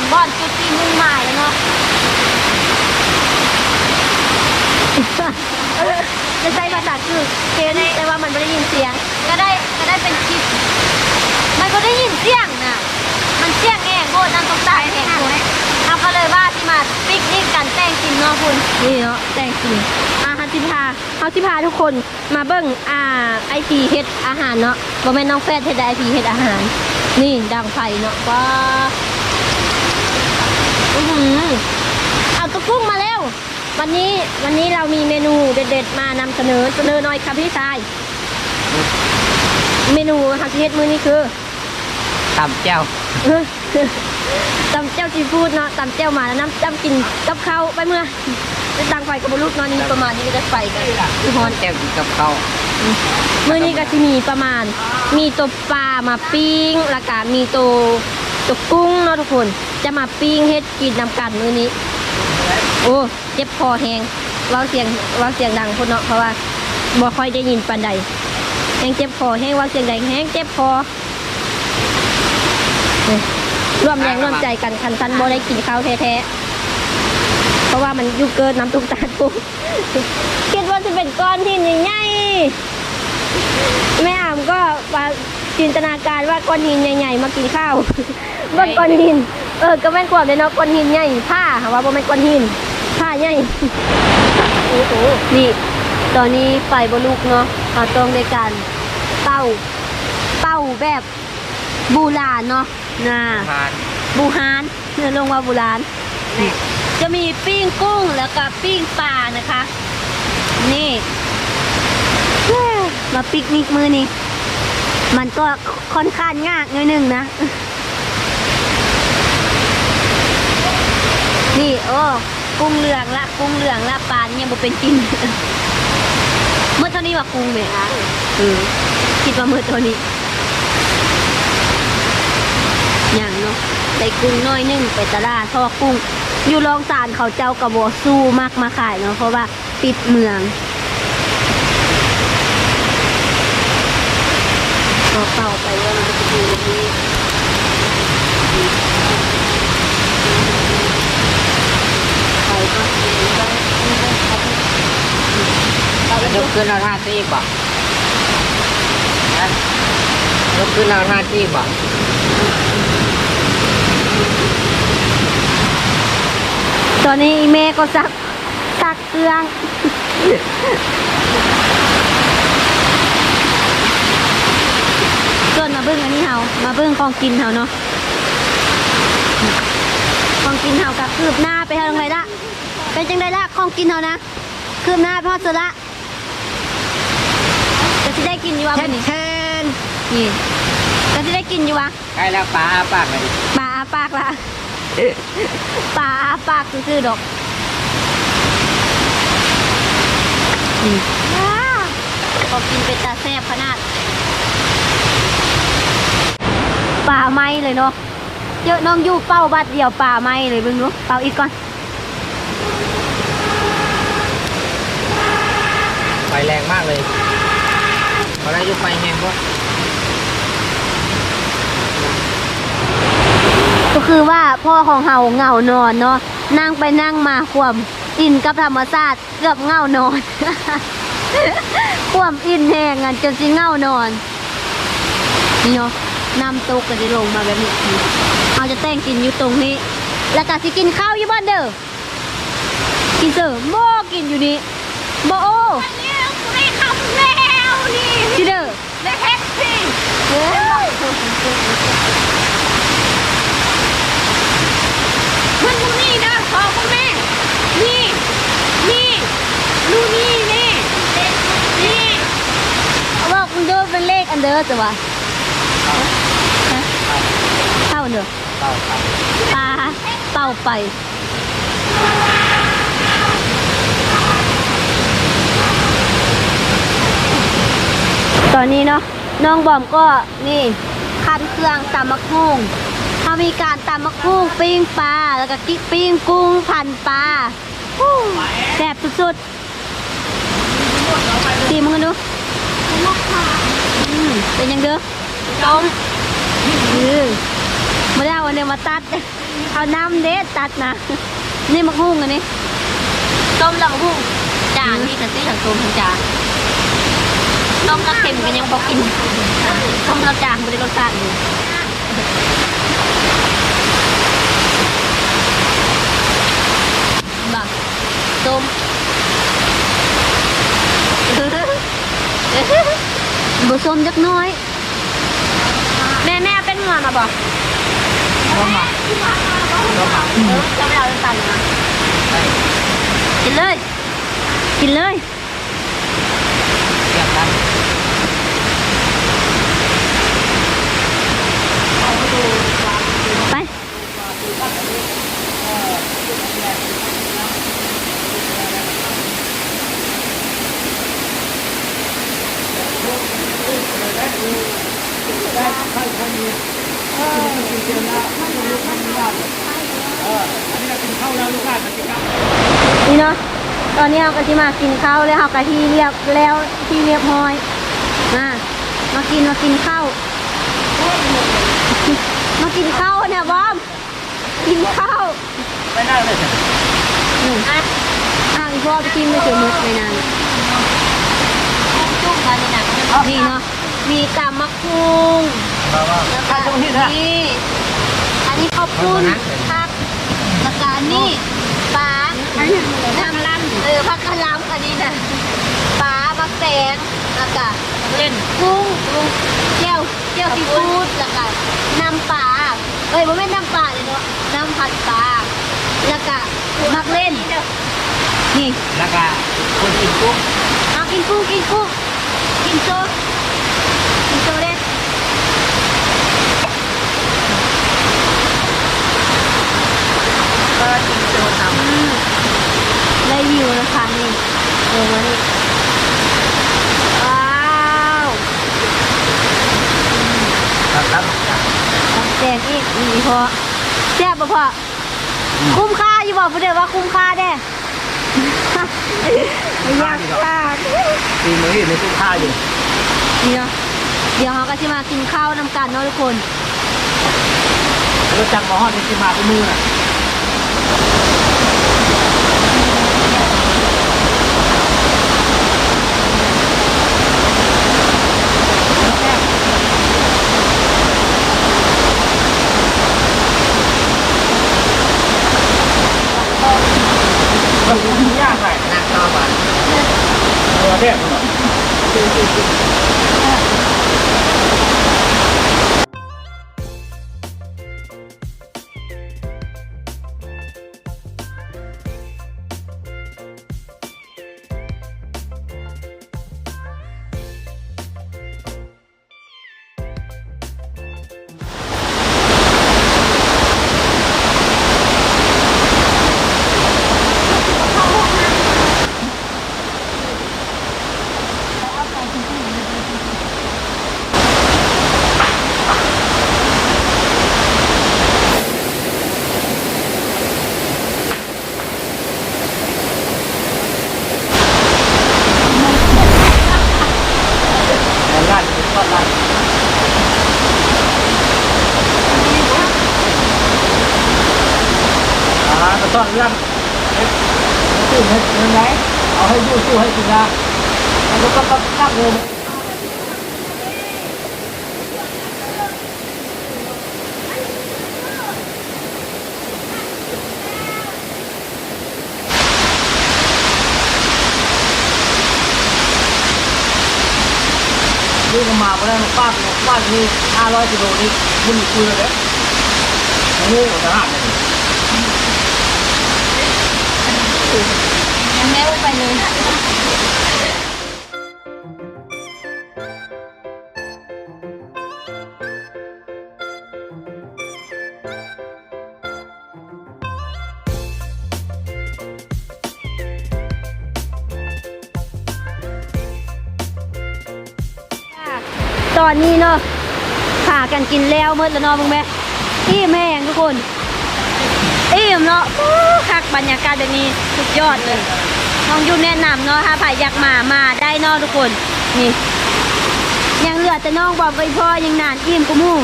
งบอนจุดที่มุ่งหมายแล้วเนาะจะใช้ภาษาคือเกณฑ์แต่ว่ามันไม่ได้ยินเสียง ก็ได้ก็ได้เป็นคลิป มันก็ได้ยินเสียงน่ะ มันเสียงแหงโคตรน้ำตกตาลแหงโคตรเอาก็เลยว่าที่มาปิกนิกกันแต่งกินเนาะคุณนี่เนาะแต่งจริงอาฮันสิพาเขาสิพาทุกคนมาเบิ่งอ่าไอพีเฮ็ดอาหารเนาะบ่แม่นน้องแฟดเฮ็ดไอพีเฮ็ดอาหาร นี่ดังไฟเนาะว้า อื้อหือเอาตุ๊กกุ้งมาแล้ววันนี้วันนี้เรามีเมนูเด็ดๆ มานำเสนอเสนอหน่อยครับพี่ชาย เมนูฮันสิเฮ็ดมื้อนี้คือตำเจ้าตำเจ้าซีฟู้ดเนาะตำเจ้าหมาแล้วน้ำจ้ำกินกับข้าวไปเมื่อจะดังไฟกับบลูกเนาะนี่ประมาณนี้ก็จะไฟกันคือฮอนเจ้ากินกับเขาวมื้อนี้ก็จะมีประมาณ มีตัวปลามาปิ้งแล้วก็มีตัว ตัวกุ้งเนาะทุกคน จะมาปิ้งเฮ็ดกินนำกันมื้อนี้ โอ้เจ็บคอแหงเว้าเสียงเว้าเสียงดังพุ่นเนาะเพราะว่าบ่ค่อยได้ยินปานใดแหงเจ็บคอแหงเว้าเสียงดังแหงเจ็บคอร่วมแรงร่วมใจกันคันซันบ่ได้กินข้าวแท้ๆเพราะว่ามันอยู่เกินน้ำตุกตาปุ๊บคิดว่าจะเป็นก้อนหินใหญ่แม่อามก็มา จินตนาการว่าก้อนหินใหญ่ๆมากินข้าวเบิ่งก้อนหิน เออก็แม่นความเลยเนาะก้อนหินใหญ่ผ้าหาว่าบ่แม่นก้อนหินผ้าใหญ่โอ้โหนี่ตอนนี้ไฟบลูกเนาะเราต้องในการเป่าเป่าแบบบูราณเนาะน่าทานบูฮานเนื้อลงว่าบูรานจะมีปิ้งกุ้งแล้วก็ปิ้งปลานะคะ นี่แม่มาปิกนิกมือนี่ มันก็ค่อนข้างยากหน่อยหนึ่งนะ นี่โอ้กุ้งเหลืองละกุ้งเหลืองละปลาเนี่ยบ่เป็นกิน เมื่อเท่านี้ว่ากุ้งไหมคะเออคิดว่าเมื่อเท่านี้อย่างเนาะได้กุ้งน้อยหนึงไปตลาดเพราะว่ากุ้ง อยู่รองสารเขาเจ้ากระบอกสู้มากมาขายเนาะเพราะว่าติดเมือง ก็เป่าไปว่ามันจะดูตรงนี้ไปก็ไปแล้วยกขึ้นเอาท่าตีบ่นะยกขึ้นเอาท่าตีบ่ตอนนี้อีเมก็ซักซักเครื่อง ส่ว นมาเบิ้งอันนี้เฮามาเบิ้งของกินเฮาเนาะของกินเฮากับคืบหน้าไปเฮาจังไงละเป็นจังไดละของกินเฮานะคืบหน้าไปฮอดเสร็จละจะสิได้กินอยู่วะแทมื้อนนี้แทนนี่จะสิได้กินอยู่วะใกล้แล้วปลาอ้าปากเลยดิปลาอาปากละปลาอาปากซื่อๆดอกนี่ว้าก็กินเป็นตาแซ่บขนาด ป่าไม้เลยเนาะเยอะน้องอยู่เป้าบัดเดียวป่าไม้เลยเบิ่งดูเป่าอีกก่อน ไฟแรงมากเลยพอได้ยุไฟแห้งก็ก็คือว่าพ่อของเฮาเหงานอนเนาะนั่งไปนั่งมาความอินกับธรรมชาติเกือบเหงานอน ความอินแหงกันจนสิเหงานอนนี่เนาะ น้ำตกก็จะลงมาแบบนี้เราจะแต่งกินอยู่ตรงนี้ แล้วก็สิกินข้าวอยู่บ้านเด้อกินเสริมบ่กินอยู่นี่บ่โอ้นี่กูได้ทำแล้วนี่สิเด้อได้เฮ็ดสิมันกูนี่นะขอคุณแม่นี่นี่ดูนี่นี่นี่เอาบอกมึงด้อเป็นเลขอันเด้อจ้ะวะฮะ เท่าเด้อเต่าครับปลาเป่าไปตอนนี้เนาะน้องบอมก็นี่คันเครื่องตำมักฮุ่งเขามีการตำมักฮุ่งปิ้งปลาแล้วก็กิ๊กปิ้งกุ้งพันปลาฮู้แซ่บสุดๆตีมึงกันดูอืมเป็นยังเด้อต้มอือ มาได้วันเดียวมาตัด เอาน้ำเด็ดตัดนะ นี่มักหุ่งอันนี้ต้มลำหุ่งจานนี่กันซี่ทั้งต้มทั้งจานต้มกระเค็มกันยังบอกกินต้มแล้วจานไม่ได้รสชาติอยู่บักต้มบส้มจักหน้อย แม่แม่เอาเป็นหัวมาบอก ร่วมมาร่วมมาเออจะไม่เอาน้ำตาลเลยนะกินเลย กินเลยเรียบกันไปนี่เนาะตอนนี้เราก็จะมากินข้าวแล้วเราก็ที่เรียบแล้วที่เรียบห้อยมามากินมากินข้าวมากินข้าวเนี่ยบอมกินข้าวไม่น่าเลยอืมอะอะอีพ่อไปกินไม่เจอมุกในนั้นจุ่มมานี่นะนี่เนาะมีกาบมะคุงมาว่าแล้วก็ข้าวตรงที่นะนี่อันนี้ข้าวปุ้น ผักแล้วก็อันนี้ปลาน้ำลั่นเออผักกะหล่ำอันนี้นะปลาบักแตงแล้วก็เล่นกุ้งกุ้งเจียวเจียวซีฟู้ดแล้วก็น้ำปลาเอ้ยบ่แม่นน้ำปลาเลยเนาะน้ำผัดปลาแล้วก็มักเล่นนี่แล้วก็คนกินกุ้งเอากินกุ้งกินกุ้งกินโซ่กินโซ่เด้ก็กินโจทำ อืมได้วิวนะคะนี่ เออมานี่ว้าวครับครับแจกอีกนี่พอแซ่บบ่พอคุ้มค่าอยู่บอกเพื่อนว่าคุ้มค่าแด้ไม่อยากค่าตีมืออยู่ในตู้ข้าอยู่นี่เนาะเดี๋ยวเราก็จะมากินข้าวนำกันเนาะทุกคนรู้จักหมอฮอดนี่ที่มาที่มือน่ะ อ่อนรับเอ๊ะตู้ให้ยังไงเอาให้ยู่ตู้ให้กินนะแล้วก็ต้องตั้งเงินนี่ก็มาเพราะนั้นป้าบอกว่านี่ห้าร้อยกิโลนี่มึงคุยเลยโอ้โหทหารเลย ยังแม่ไปเลยตอนนี้เนาะพากันกินแล้วเมื่อแล้วเนาะมึงแม่อิ่แห้งทุกคน มเนาะคักบรรยากาศแบบนี้สุดยอดเลยน้องยูแนะนำเนาะค่ะใครอยากมามาได้นอทุกคนนี่ยังเหลือแต่น้องบอกไปพ่อยังนานอิ่มกูมู่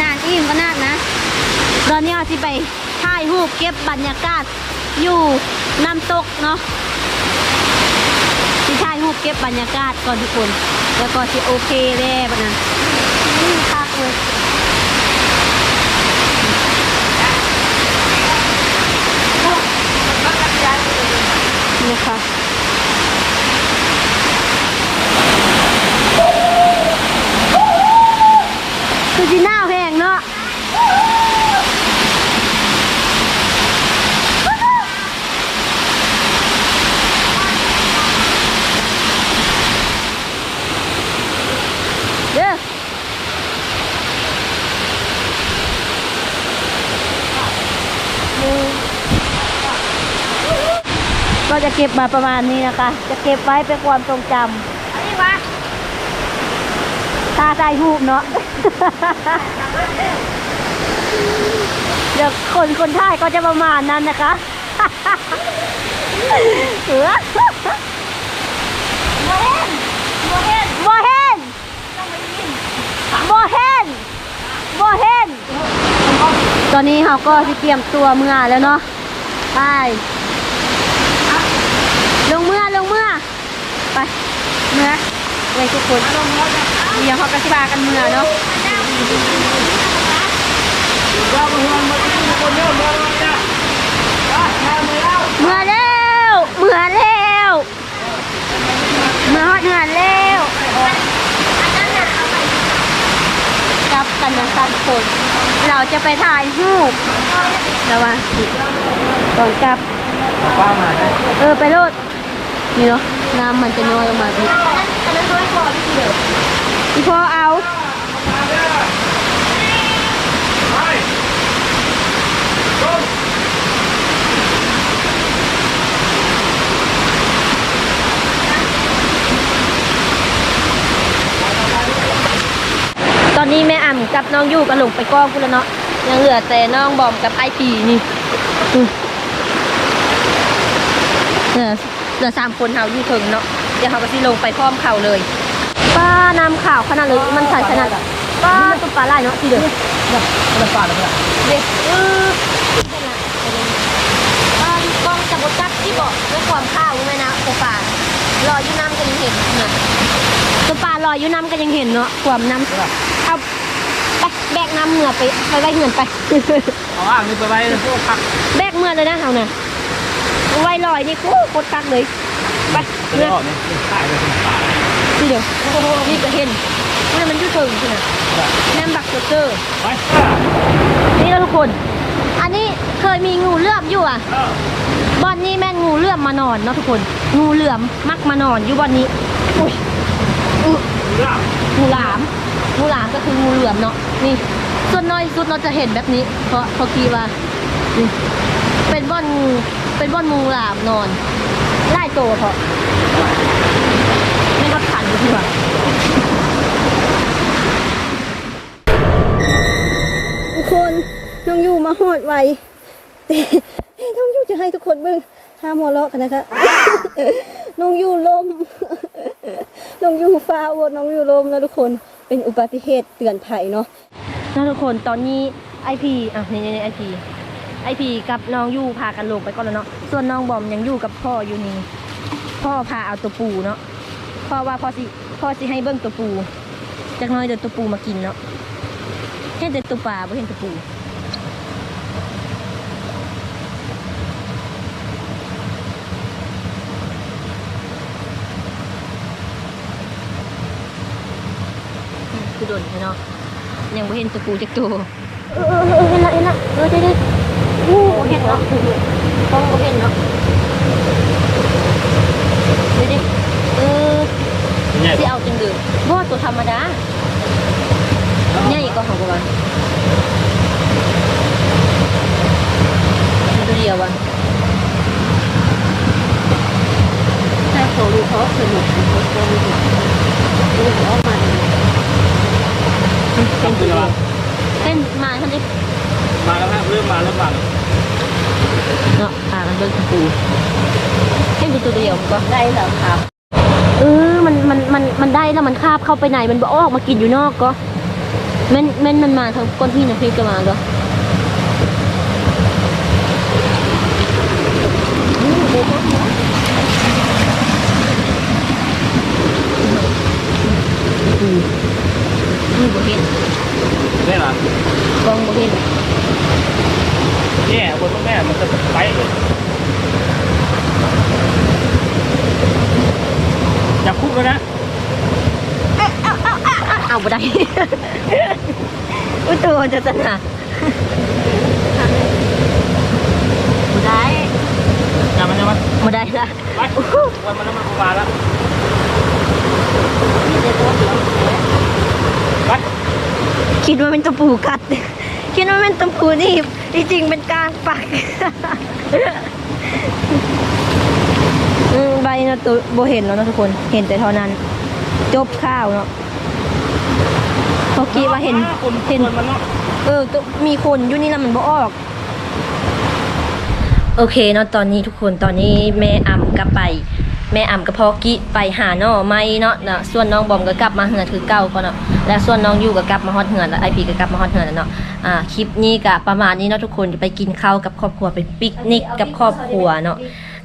นานอิ่มก็นานนะตอนนี้เอาที่ไปถ่ายรูปเก็บบรรยากาศอยู่น้ำตกเนาะที่ถ่ายรูปเก็บบรรยากาศก่อนทุกคน แล้วก็ที่โอเคแล้วนะนี่ค่ะ เลยนี่ค่ะ คือจีน่าแพงเนาะเด้อ ก็จะเก็บมาประมาณนี้นะคะ จะเก็บไว้เป็นความทรงจำนนี้วะตาใจหูปเนาะเดี๋ยวคนคนท่ายก็จะประมาณนั้นนะคะเออโมเห็นโมเห็นโมเห็นต้องไปยินโมเห็นโมเห็นตอนนี้เราก็เตรียมตัวเมื่อแล้วเนาะไป ลงเมื่อลงเมื่อ ไปเมื่อเลยทุกคนเดี๋ยวเขากระสิบากันเมื่อเนาะเราไปหัวมันที่คนเยอะเมื่อไรนะไปมาเมื่อแล้วเมื่อแล้วเมื่อแล้วเมื่อฮอดเมื่อแล้วกลับกันนะสันคนเราจะไปถ่ายรูประวังก่อนกลับป้ามาได้เออไปโลด นี่เนาะน้ำมันจะน้อยออกมาพี่พี่พ่อเอาตอนนี้แม่อ่ำกับน้องยู่ก็ลงไปก้องกูแล้วเนาะยังเหลือแต่น้องบอมกับไอพีนี่อืมเหลือ เหลือสามคนเฮาอยู่ถึงเนาะเดี๋ยวเขาก็สิลงไปพร้อมเขาเลย ป้าน้ำข่าวขนาดเลยมันใสขนาดป้าตุ๊ปลาไหลเนาะทีเดียวมันป้าเลยเพื่อนเด็กเออป้ากล้องจะบดจับที่บอกด้วยความข้าวไหมนะตัวปลาลอยอยู่น้ำก็ยังเห็นนะตัวปลาลอยอยู่น้ำก็ยังเห็นเนาะความน้ำเอาไปแบกน้ำเหงื่อไปไปไว้เงินไปเอาอ่างนี่ไปไว้พวกพักแบกเมื่อเลยนะเอาน่ะ ไว้ลอยนี่กูโคตรตักเลย ไปเมื่อกเนี่ยขายเลยป่าทีเดียวนี่ก็เห็นนี่มันยุ่ถึงใช่ไหมแนมบักเจอร์ไปนี่นะทุกคน อันนี้เคยมีงูเลือมอยู่อะบอนนี้แม่นงูเลือมมานอนเนาะทุกคน งูเหลือมมักมานอนอยู่บอนนี้อุ้ยอุ๊ยงูหลามงูหลามก็คืองูเหลือมเนาะนี่ส่วนน้อยสุดเราจะเห็นแบบนี้ เพราะเขาคีว่านี่ เป็นบ่อนงูเป็นบ่อนงูหลามนอนไล่โตเพราะไม่ก็ขันอยู่ที่ว่าทุกคนน้องยูมาหอดไวแต่น้องยูจะให้ทุกคนเบิ่งห้ามหัวเราะกันนะคะน้องยูลมน้องยูฟ้าอวดน้องยูลมนะทุกคนเป็นอุบัติเหตุเตือนภัยเนาะนะทุกคนตอนนี้ไอพีอะนี่นี่ไอพี ไอพีกับน้องยูพากันลงไปก่อนแล้วเนาะส่วนน้องบอมยังอยู่กับพ่ออยู่นี่พ่อพาเอาตัวปูเนาะพ่อว่าพ่อสิพ่อสิให้เบิ่งตัวปูจากน้อยเดี๋ยวตัวปูมากินเนาะเห็นแต่ตัวปลาไม่เห็นตัวปูคือโดนใช่เนาะยังไม่เห็นตะปูจากตัวเออเออเห็นละเห็นละเออเดี๋ยวเดี๋ยวโอ้เห็นเนาะต้องเห็นเนาะดี๋ยวดิเออเนี่ยสิเอาจริงเดือบ่ตัวธรรมดาเนี่ยอีกก็ของกูว่าตัวเดียววะใช่เขาดูเขาสนุกเขาสนุกดูเขาออกมาต้องคือว่าเต้นมาท่านนี้ มาแล้วครับเริ่มมาแล้วบังเนาะพากันเบิ้ปูให้ดูตัวเดียวก็ได้แล้วครับเออมันมันมันมันได้แล้วมันคาบเข้าไปไหนมันบ่ออกมากินอยู่นอกก็แม่นแม่นมันมาทางก้นที่นะพี่จะมาก็อืม นี่บ่เห็นได้หรอกล้องบ่เห็นเนี่ยบนแม่มันจะไปเลยจับคุกแล้วนะเอาบ่ได้อุ้ยตัวจะสนะบ่ได้จับมันจะมันบ่ได้ละไปวันมันแล้วมันมาแล้ว ไปคิดว่าเป็นตะปูกัด คิดว่าเป็นตะปูนี่ที่จริงเป็นกลางปักอืมใบเนาะตัวโบเห็นแล้วเนาะทุกคน เห็นแต่เท่านั้น จบข้าวเนาะพอกี้ว่าเห็นคนเห็นมันเนาะเออตัวมีคนอยู่นี่แล้วมันบ่ออก โอเคเนาะตอนนี้ทุกคนตอนนี้แม่อ่ำก็ไป แม่อ่ำกับพ่อกิไปหาน่อไม่เนาะนะส่วนน้องบอมก็กลับมาเหือนคือเก่าก็เนาะและส่วนน้องอยู่ก็กลับมาฮอดเหือนแล้วไอพีก็กลับมาฮอดเหือนแล้วเนาะอ่าคลิปนี้ก็ประมาณนี้เนาะทุกคนจะไปกินข้าวกับครอบครัวไปปิกนิกกับครอบครัวเนาะ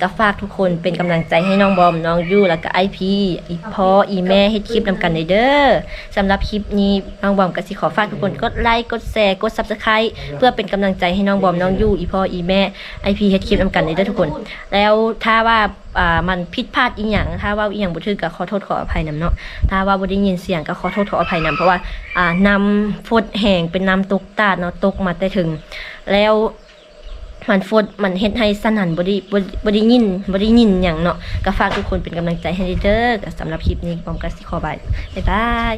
ก็ฝากทุกคนเป็นกำลังใจให้น้องบอมน้องยูแล้วก็ไอพีอีพ่ออีแม่เฮ็ดคลิปนำกันเด้อสำหรับคลิปนี้น้องบอมก็สิขอฝากทุกคนกดไลค์กดแชร์กด Subscribe เพื่อเป็นกำลังใจให้น้องบอมน้องยูอีพ่ออีแม่ไอพีเฮ็ดคลิปนำกันเด้อทุกคน แล้วถ้าว่าอ่ามันผิดพลาดอีหยังถ้าว่าอีหยังบ่ถูกก็ขอโทษขออภัยนํเนาะถ้าว่าบ่ได้ยินเสียงก็ขอโทษขออภัยนํเพราะว่าอ่านำฝดแห้งเป็นน้ำตกตาดเนาะตกมาแต่ถึง แล้ว มันฟดมันเฮ็ดให้สนั่นบ่ได้บ่บ่ได้ยินบ่ได้ยินหยังเนาะก็ฝากทุกคนเป็นกำลังใจให้เด้อก็สำหรับคลิปนี้ผมก็สิขอบายบ๊ายบาย